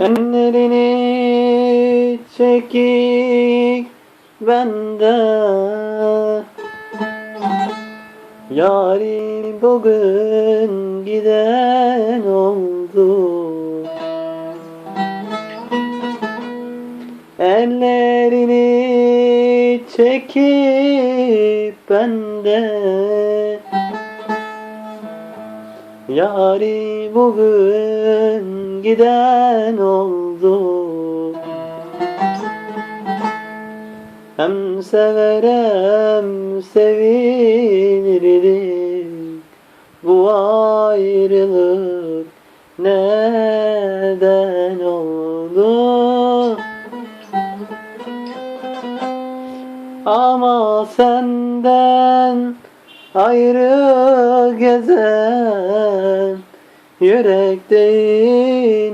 Ellerini çekik benden Yarim bugün giden oldu. Ellerini çekip benden Yari bugün giden oldu. Hem severem sevinirdik. Bu ayrılık neden oldu? Ama senden ayrı gezen Yürek değil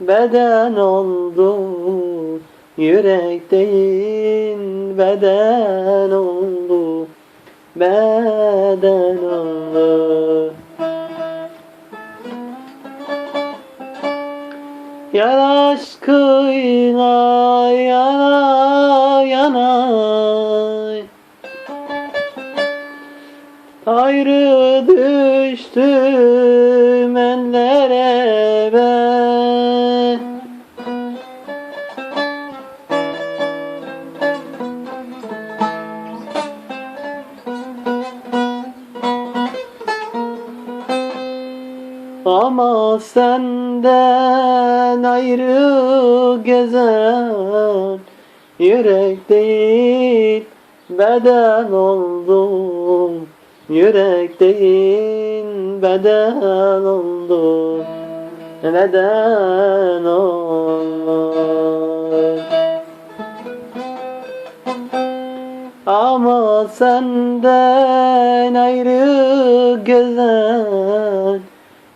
beden oldu. Yürek değil beden oldu. Beden oldu. Yar aşkıyla yana yana. Ayrı düştüm Ama senden ayrı gezen Yürek değil beden oldum. Yürek değil beden oldu Neden oldu Ama senden ayrı gezen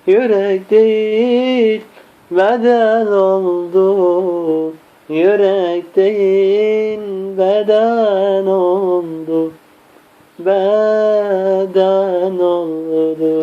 Yürek değil beden oldu. Yürek değil beden oldu. Beden oldu